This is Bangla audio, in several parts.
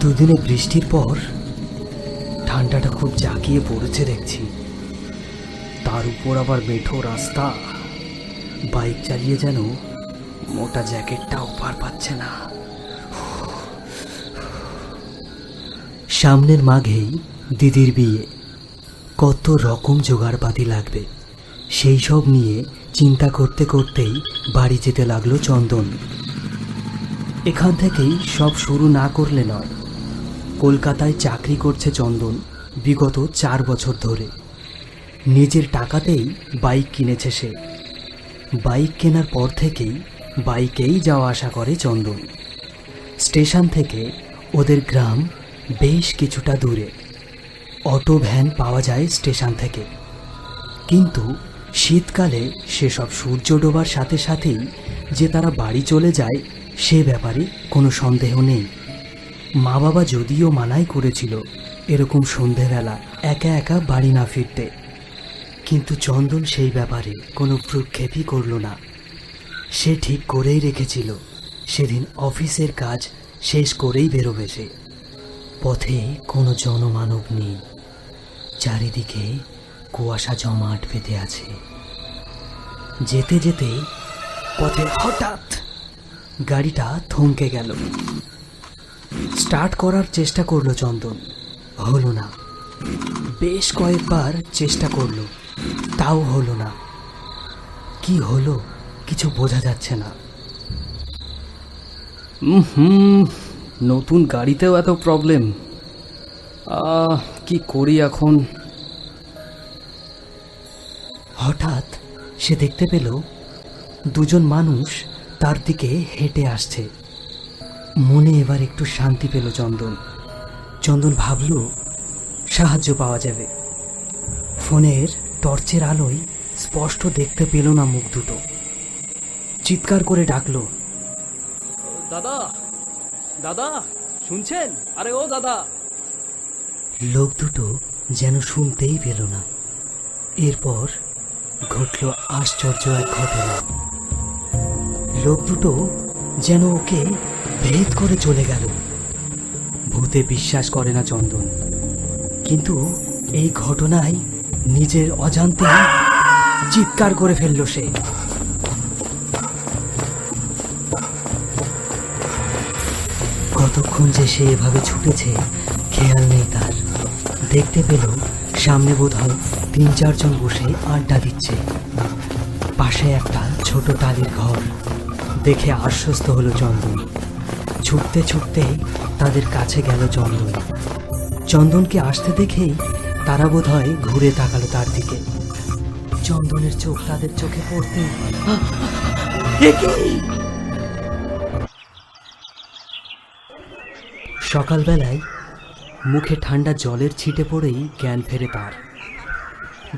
দুদিনে বৃষ্টির পর ঠান্ডাটা খুব জাঁকিয়ে পড়েছে দেখছি। তার উপর আবার মেঠো রাস্তা। বাইক চালিয়ে যেন মোটা জ্যাকেটটাও পার পাচ্ছে না। সামনের মাঘেই দিদির বিয়ে। কত রকম জোগাড়পাতি লাগবে। সেই সব নিয়ে চিন্তা করতে করতেই বাড়ি যেতে লাগল চন্দন। এখান থেকেই সব শুরু না করলে নয়। কলকাতায় চাকরি করছে চন্দন বিগত চার বছর ধরে। নিজের টাকাতেই বাইক কিনেছে সে। বাইক কেনার পর থেকেই বাইকেই যাওয়া আসা করে চন্দন। স্টেশন থেকে ওদের গ্রাম বেশ কিছুটা দূরে। অটো ভ্যান পাওয়া যায় স্টেশন থেকে। কিন্তু শীতকালে সেসব সূর্য ডোবার সাথে সাথেই যে তারা বাড়ি চলে যায় সে ব্যাপারে কোনো সন্দেহ নেই। মা বাবা যদিও মানাই করেছিল, এরকম সন্ধেবেলা একা একা বাড়ি না ফিরতে। কিন্তু চন্দন সেই ব্যাপারে কোনো ভ্রুক্ষেপই করল না। সে ঠিক করেই রেখেছিল, সেদিন অফিসের কাজ শেষ করেই বেরোবে সে পথে কোনো জনমানব নেই, চারিদিকে কুয়াশা জমাট বেঁধে আছে। যেতে যেতে পথে হঠাৎ গাড়িটা থমকে গেল। স্টার্ট করার চেষ্টা করল চন্দন। হলো না। বেশ কয়েকবার চেষ্টা করল। তাও হলো না। কি হলো কিছু বোঝা যাচ্ছে না। হুম নতুন গাড়িতেও এত প্রবলেম কি করি এখন? হঠাৎ সে দেখতে পেল দুজন মানুষ তার দিকে হেঁটে আসছে। মনে এবার একটু শান্তি পেল চন্দন। চন্দন ভাবল সাহায্য পাওয়া যাবে। ফোনের টর্চের আলোয় স্পষ্ট দেখতে পেল না মুখ দুটো। চিৎকার করে ডাকলো দাদা দাদা শুনছেন? আরে ও দাদা! লোক দুটো যেন শুনতেই পেল না। এরপর ঘটল আশ্চর্য এক ঘটনা। লোক দুটো যেন ওকে ভেদ করে চলে গেল। ভূতে বিশ্বাস করে না চন্দন। কিন্তু এই ঘটনায় নিজের অজান্তে চিৎকার করে ফেলল সে। কতক্ষণ যে সে এভাবে ছুটেছে, খেয়াল নেই তার। দেখতে পেল সামনে বোধহয় তিন, চারজন বসে আড্ডা দিচ্ছে। পাশে একটা ছোট টালির ঘর। দেখে আশ্বস্ত হলো চন্দন। ছুটতে ছুটতে তাদের কাছে গেল চন্দন। চন্দনকে আসতে দেখেই তারা বোধ হয় ঘুরে তাকালো তার দিকে। চন্দনের চোখ তাদের চোখে পড়তে সকালবেলায় মুখে ঠান্ডা জলের ছিটে পড়েই জ্ঞান ফেরে পার।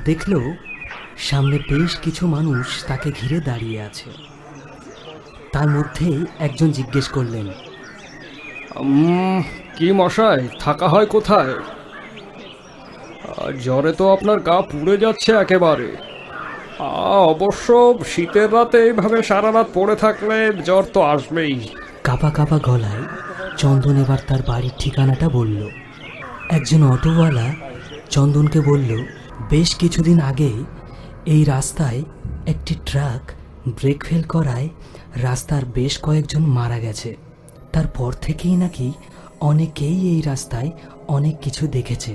দেখল সামনে বেশ কিছু মানুষ তাকে ঘিরে দাঁড়িয়ে আছে। তার মধ্যেই একজন জিজ্ঞেস করলেন কি মশাই, থাকা হয় কোথায়? জ্বরে তো আপনার গা পুড়ে যাচ্ছে একেবারে। অবশ্য শীতের রাতে এইভাবে সারা রাত পড়ে থাকলে জ্বর তো আসবেই। কাপা কাপা গলায় চন্দন এবার তার বাড়ির ঠিকানাটা বলল। একজন অটোওয়ালা চন্দনকে বলল, বেশ কিছুদিন আগে এই রাস্তায় একটি ট্রাক ব্রেক ফেল করায় রাস্তার বেশ কয়েকজন মারা গেছে। তারপর থেকেই নাকি অনেকেই এই রাস্তায় অনেক কিছু দেখেছে।